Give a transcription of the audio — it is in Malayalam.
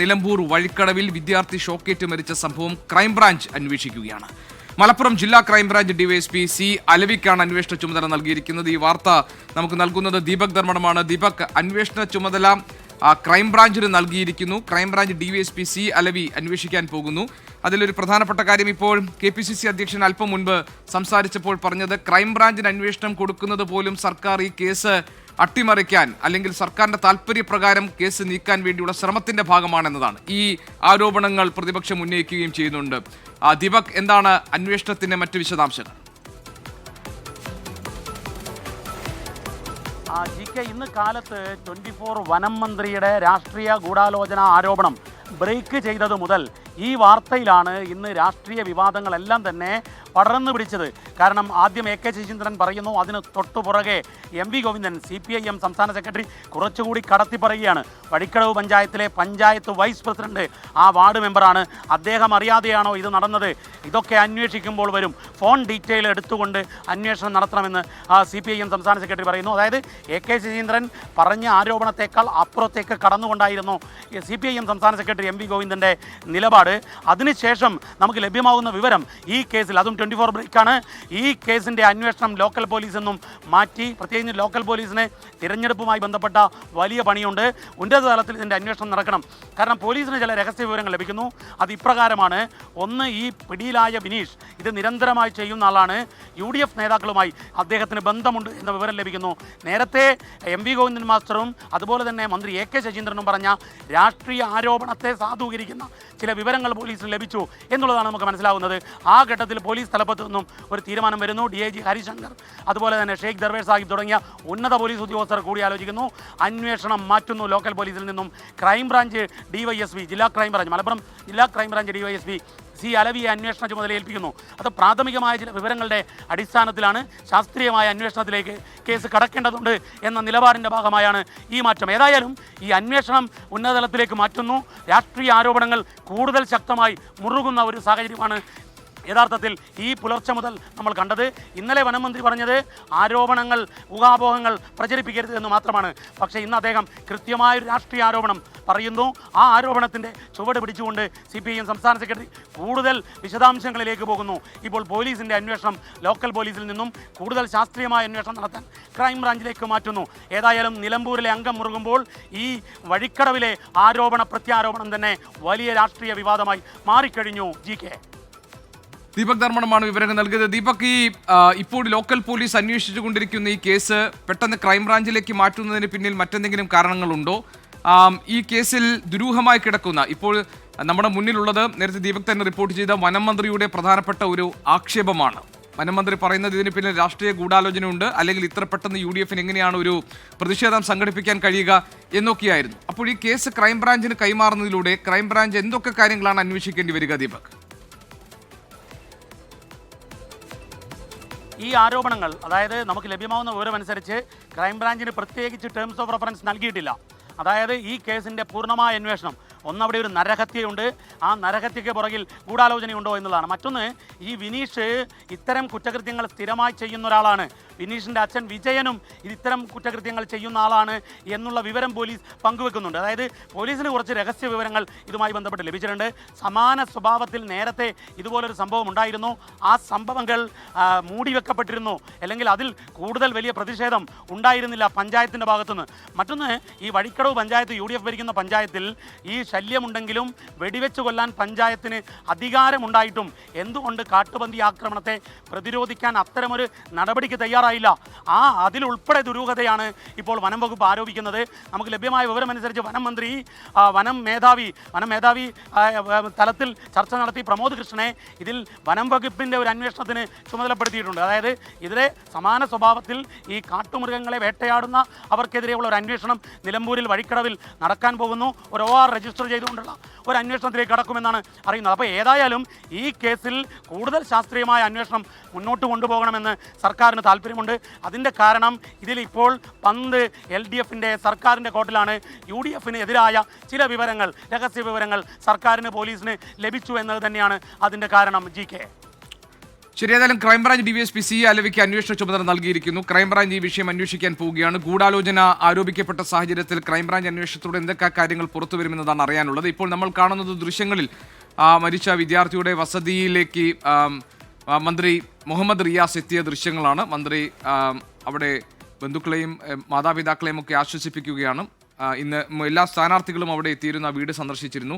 നിലമ്പൂർ വഴിക്കടവിൽ വിദ്യാർത്ഥി ഷോക്കേറ്റ് മരിച്ച സംഭവം ക്രൈംബ്രാഞ്ച് അന്വേഷിക്കുകയാണ്. മലപ്പുറം ജില്ലാ ക്രൈംബ്രാഞ്ച് ഡിവൈഎസ്പി സി അലവിക്കാണ് അന്വേഷണ ചുമതല നൽകിയിരിക്കുന്നത്. ഈ വാർത്ത നമുക്ക് നൽകുന്നത് ദീപക് ധർമ്മടമാണ്. ദീപക് അന്വേഷണ ചുമതല ക്രൈംബ്രാഞ്ചിന് നൽകിയിരിക്കുന്നു. ക്രൈംബ്രാഞ്ച് ഡിവൈഎസ്പി സി അലവി അന്വേഷിക്കാൻ പോകുന്നു. അതിലൊരു പ്രധാനപ്പെട്ട കാര്യം ഇപ്പോൾ കെ പി സി സി അധ്യക്ഷൻ അല്പം മുൻപ് സംസാരിച്ചപ്പോൾ പറഞ്ഞത് ക്രൈംബ്രാഞ്ചിന് അന്വേഷണം കൊടുക്കുന്നത് പോലും സർക്കാർ ഈ കേസ് അട്ടിമറിക്കാൻ അല്ലെങ്കിൽ സർക്കാരിന്റെ താല്പര്യപ്രകാരം കേസ് നീക്കാൻ വേണ്ടിയുള്ള ശ്രമത്തിന്റെ ഭാഗമാണെന്നതാണ് ഈ ആരോപണങ്ങൾ പ്രതിപക്ഷം ഉന്നയിക്കുകയും ചെയ്യുന്നുണ്ട്. ദീപക് എന്താണ് അന്വേഷണത്തിന്റെ മറ്റു വിശദാംശങ്ങൾ? ജി കെ ഇന്ന് കാലത്ത് ട്വന്റി ഫോർ വനം മന്ത്രിയുടെ രാഷ്ട്രീയ ഗൂഢാലോചന ആരോപണം ബ്രേക്ക് ചെയ്തത് മുതൽ ഈ വാർത്തയിലാണ് ഇന്ന് രാഷ്ട്രീയ വിവാദങ്ങളെല്ലാം തന്നെ പടർന്നു പിടിച്ചത്. കാരണം ആദ്യം എ കെ ശശീന്ദ്രൻ പറയുന്നു അതിന് തൊട്ടു പുറകെ M V Govindan C P I M സംസ്ഥാന സെക്രട്ടറി കുറച്ചുകൂടി കടത്തി പറയുകയാണ്. വഴിക്കടവ് പഞ്ചായത്തിലെ പഞ്ചായത്ത് വൈസ് പ്രസിഡന്റ് ആ വാർഡ് മെമ്പറാണ്. അദ്ദേഹം അറിയാതെയാണോ ഇത് നടന്നത്? ഇതൊക്കെ അന്വേഷിക്കുമ്പോൾ വരും. ഫോൺ ഡീറ്റെയിൽ എടുത്തുകൊണ്ട് അന്വേഷണം നടത്തണമെന്ന് സി പി ഐ എം സംസ്ഥാന സെക്രട്ടറി പറയുന്നു. അതായത് എ കെ ശശീന്ദ്രൻ പറഞ്ഞ ആരോപണത്തെക്കാൾ അപ്പുറത്തേക്ക് കടന്നുകൊണ്ടായിരുന്നു സി പി ഐ എം സംസ്ഥാന സെക്രട്ടറി എം വി ഗോവിന്ദന്റെ നിലപാട്. അതിനുശേഷം നമുക്ക് ലഭ്യമാകുന്ന വിവരം ഈ കേസിൽ. അതും ട്വന്റി ഫോർ ബ്രേക്കാണ്. ഈ കേസിന്റെ അന്വേഷണം ലോക്കൽ പോലീസ് എന്നും മാറ്റി. പ്രത്യേകിച്ച് ലോക്കൽ പോലീസിനെ തിരഞ്ഞെടുപ്പുമായി ബന്ധപ്പെട്ട വലിയ പണിയുണ്ട്. ഉന്നത തലത്തിൽ ഇതിന്റെ അന്വേഷണം നടക്കണം. കാരണം പോലീസിന് ചില രഹസ്യ വിവരങ്ങൾ ലഭിക്കുന്നു. അത് ഇപ്രകാരമാണ്. ഒന്ന് ഈ പിടിയിലായ ബിനീഷ് ഇത് നിരന്തരമായി ചെയ്യുന്ന ആളാണ്. യു ഡി എഫ് നേതാക്കളുമായി അദ്ദേഹത്തിന് ബന്ധമുണ്ട് എന്ന വിവരം ലഭിക്കുന്നു. നേരത്തെ എം വി ഗോവിന്ദൻ മാസ്റ്ററും അതുപോലെ തന്നെ മന്ത്രി എ കെ ശശീന്ദ്രനും പറഞ്ഞ രാഷ്ട്രീയ ആരോപണത്തെ സാധൂകരിക്കുന്ന ചില വിവരങ്ങൾ പോലീസിന് ലഭിച്ചു എന്നുള്ളതാണ് നമുക്ക് മനസ്സിലാവുന്നത്. ആ ഘട്ടത്തിൽ പോലീസ് തലപ്പത്ത് നിന്നും ഒരു തീരുമാനം വരുന്നു. ഡി ഐ ജി ഹരിശങ്കർ അതുപോലെ തന്നെ ഷെയ്ഖ് ദർവേഷ് സാഹിബ് തുടങ്ങിയ ഉന്നത പോലീസ് ഉദ്യോഗസ്ഥർ കൂടി ആലോചിക്കുന്നു. അന്വേഷണം മാറ്റുന്നു ലോക്കൽ പോലീസിൽ നിന്നും. ക്രൈംബ്രാഞ്ച് ഡിവൈഎസ്പി ജില്ലാ ക്രൈംബ്രാഞ്ച് മലപ്പുറം ജില്ലാ ക്രൈംബ്രാഞ്ച് ഡിവൈഎസ്പി സി അലവിയെ അന്വേഷണ ചുമതല ഏൽപ്പിക്കുന്നു. അത് പ്രാഥമികമായ ചില വിവരങ്ങളുടെ അടിസ്ഥാനത്തിലാണ് ശാസ്ത്രീയമായ അന്വേഷണത്തിലേക്ക് കേസ് കടക്കേണ്ടതുണ്ട് എന്ന നിലപാടിന്റെ ഭാഗമായാണ് ഈ മാറ്റം. ഏതായാലും ഈ അന്വേഷണം ഉന്നതതലത്തിലേക്ക് മാറ്റുന്നു. രാഷ്ട്രീയ ആരോപണങ്ങൾ കൂടുതൽ ശക്തമായി മുറുകുന്ന ഒരു സാഹചര്യമാണ് യഥാർത്ഥത്തിൽ ഈ പുലർച്ചെ മുതൽ നമ്മൾ കണ്ടത് ഇന്നലെ വനമന്ത്രി പറഞ്ഞത് ആരോപണങ്ങൾ ഊഹാപോഹങ്ങൾ പ്രചരിപ്പിക്കരുത് എന്ന് മാത്രമാണ്. പക്ഷേ ഇന്ന് അദ്ദേഹം കൃത്യമായൊരു രാഷ്ട്രീയ ആരോപണം പറയുന്നു. ആ ആരോപണത്തിന്റെ ചുവട് പിടിച്ചുകൊണ്ട് സി പി ഐ എം സംസ്ഥാന സെക്രട്ടറി കൂടുതൽ വിശദാംശങ്ങളിലേക്ക് പോകുന്നു. ഇപ്പോൾ പോലീസിന്റെ അന്വേഷണം ലോക്കൽ പോലീസിൽ നിന്നും കൂടുതൽ ശാസ്ത്രീയമായ അന്വേഷണം നടത്താൻ ക്രൈംബ്രാഞ്ചിലേക്ക് മാറ്റുന്നു. ഏതായാലും നിലമ്പൂരിലെ അംഗം മുറുകുമ്പോൾ ഈ വഴിക്കടവിലെ ആരോപണ പ്രത്യാരോപണം തന്നെ വലിയ രാഷ്ട്രീയ വിവാദമായി മാറിക്കഴിഞ്ഞു. G K. ദീപക് ധർമ്മമാണ് വിവരങ്ങൾ നൽകിയത്. ദീപക് ഈ ഇപ്പോൾ ലോക്കൽ പോലീസ് അന്വേഷിച്ചുകൊണ്ടിരിക്കുന്ന ഈ കേസ് പെട്ടെന്ന് ക്രൈംബ്രാഞ്ചിലേക്ക് മാറ്റുന്നതിന് പിന്നിൽ മറ്റെന്തെങ്കിലും കാരണങ്ങളുണ്ടോ? ഈ കേസിൽ ദുരൂഹമായി കിടക്കുന്ന ഇപ്പോൾ നമ്മുടെ മുന്നിലുള്ളത് നേരത്തെ ദീപക് തന്നെ റിപ്പോർട്ട് ചെയ്ത വനം മന്ത്രിയുടെ പ്രധാനപ്പെട്ട ഒരു ആക്ഷേപമാണ്. വനം മന്ത്രി പറയുന്നത് ഇതിന് പിന്നിൽ രാഷ്ട്രീയ ഗൂഢാലോചനയുണ്ട്. അല്ലെങ്കിൽ ഇത്ര പെട്ടെന്ന് യു ഡി എഫിന് എങ്ങനെയാണ് ഒരു പ്രതിഷേധം സംഘടിപ്പിക്കാൻ കഴിയുക എന്നൊക്കെയായിരുന്നു. അപ്പോൾ ഈ കേസ് ക്രൈംബ്രാഞ്ചിന് കൈമാറുന്നതിലൂടെ ക്രൈംബ്രാഞ്ച് എന്തൊക്കെ കാര്യങ്ങളാണ് അന്വേഷിക്കേണ്ടി വരിക ദീപക്? ഈ ആരോപണങ്ങൾ അതായത് നമുക്ക് ലഭ്യമാവുന്ന വിവരമനുസരിച്ച് ക്രൈംബ്രാഞ്ചിന് പ്രത്യേകിച്ച് ടേംസ് ഓഫ് റെഫറൻസ് നൽകിയിട്ടില്ല. അതായത് ഈ കേസിന്റെ പൂർണമായ അന്വേഷണം. ഒന്നവിടെ ഒരു നരഹത്യയുണ്ട്. ആ നരഹത്യയ്ക്ക് പുറകിൽ ഗൂഢാലോചനയുണ്ടോ എന്നുള്ളതാണ്. മറ്റൊന്ന് ഈ വിനീഷ് ഇത്തരം കുറ്റകൃത്യങ്ങൾ സ്ഥിരമായി ചെയ്യുന്ന ഒരാളാണ്. വിനീഷിന്റെ അച്ഛൻ വിജയനും ഇത് ഇത്തരം കുറ്റകൃത്യങ്ങൾ ചെയ്യുന്ന ആളാണ് എന്നുള്ള വിവരം പോലീസ് പങ്കുവെക്കുന്നുണ്ട്. അതായത് പോലീസിന് കുറച്ച് രഹസ്യ വിവരങ്ങൾ ഇതുമായി ബന്ധപ്പെട്ട് ലഭിച്ചിട്ടുണ്ട്. സമാന സ്വഭാവത്തിൽ നേരത്തെ ഇതുപോലൊരു സംഭവം ഉണ്ടായിരുന്നു. ആ സംഭവങ്ങൾ മൂടിവെക്കപ്പെട്ടിരുന്നു അല്ലെങ്കിൽ അതിൽ കൂടുതൽ വലിയ പ്രതിഷേധം ഉണ്ടായിരുന്നില്ല പഞ്ചായത്തിന്റെ ഭാഗത്തുനിന്ന്. മറ്റൊന്ന് ഈ Vazhikkadavu panchayat U D F ഭരിക്കുന്ന പഞ്ചായത്തിൽ ഈ ശല്യമുണ്ടെങ്കിലും വെടിവെച്ച് കൊല്ലാൻ പഞ്ചായത്തിന് അധികാരമുണ്ടായിട്ടും എന്തുകൊണ്ട് കാട്ടുപന്തി ആക്രമണത്തെ പ്രതിരോധിക്കാൻ അത്തരമൊരു നടപടിക്ക് തയ്യാറായില്ല. ആ അതിലുൾപ്പെടെ ദുരൂഹതയാണ് ഇപ്പോൾ വനം വകുപ്പ് ആരോപിക്കുന്നത്. നമുക്ക് ലഭ്യമായ വിവരമനുസരിച്ച് വനം മന്ത്രി വനം മേധാവി വനം മേധാവി തലത്തിൽ ചർച്ച നടത്തി പ്രമോദ് കൃഷ്ണനെ ഇതിൽ വനം വകുപ്പിന്റെ ഒരു അന്വേഷണത്തിന് ചുമതലപ്പെടുത്തിയിട്ടുണ്ട്. അതായത് ഇതിലെ സമാന സ്വഭാവത്തിൽ ഈ കാട്ടുമൃഗങ്ങളെ വേട്ടയാടുന്ന അവർക്കെതിരെയുള്ള ഒരു അന്വേഷണം നിലമ്പൂരിൽ വഴിക്കടവിൽ നടക്കാൻ പോകുന്നു. ഒരു ഒ ആർ രജിസ്റ്റർ ചെയ്തുകൊണ്ടുള്ള ഒരു അന്വേഷണത്തിലേക്ക് കടക്കുമെന്നാണ് അറിയുന്നത്. അപ്പോൾ ഏതായാലും ഈ കേസിൽ കൂടുതൽ ശാസ്ത്രീയമായ അന്വേഷണം മുന്നോട്ട് കൊണ്ടുപോകണമെന്ന് സർക്കാരിന് താല്പര്യമുണ്ട് അതിന്റെ കാരണം ഇതിലിപ്പോൾ പന്ത് എൽ ഡി എഫിന്റെ സർക്കാരിന്റെ കോട്ടിലാണ്. യു ഡി എഫിന് എതിരായ ചില വിവരങ്ങൾ രഹസ്യ വിവരങ്ങൾ സർക്കാരിന് പോലീസിന് ലഭിച്ചു എന്നത് തന്നെയാണ് അതിന്റെ കാരണം ജി കെ. ശരി ഏതായാലും crime branch D V S P C അലവിക്ക് അന്വേഷണ ചുമതല നൽകിയിരിക്കുന്നു. ക്രൈംബ്രാഞ്ച് ഈ വിഷയം അന്വേഷിക്കാൻ പോവുകയാണ്. ഗൂഢാലോചന ആരോപിക്കപ്പെട്ട സാഹചര്യത്തിൽ ക്രൈംബ്രാഞ്ച് അന്വേഷണത്തോടെ എന്തൊക്കെ കാര്യങ്ങൾ പുറത്തു വരുമെന്നതാണ് അറിയാനുള്ളത്. ഇപ്പോൾ നമ്മൾ കാണുന്നത് ദൃശ്യങ്ങളിൽ ആ, മരിച്ച വിദ്യാർത്ഥിയുടെ വസതിയിലേക്ക് മന്ത്രി മുഹമ്മദ് റിയാസ് എത്തിയ ദൃശ്യങ്ങളാണ്. മന്ത്രി അവിടെ ബന്ധുക്കളെയും മാതാപിതാക്കളെയും ഒക്കെ ആശ്വസിപ്പിക്കുകയാണ്. ഇന്ന് എല്ലാ സ്ഥാനാർത്ഥികളും അവിടെ എത്തിയിരുന്നു വീട് സന്ദർശിച്ചിരുന്നു.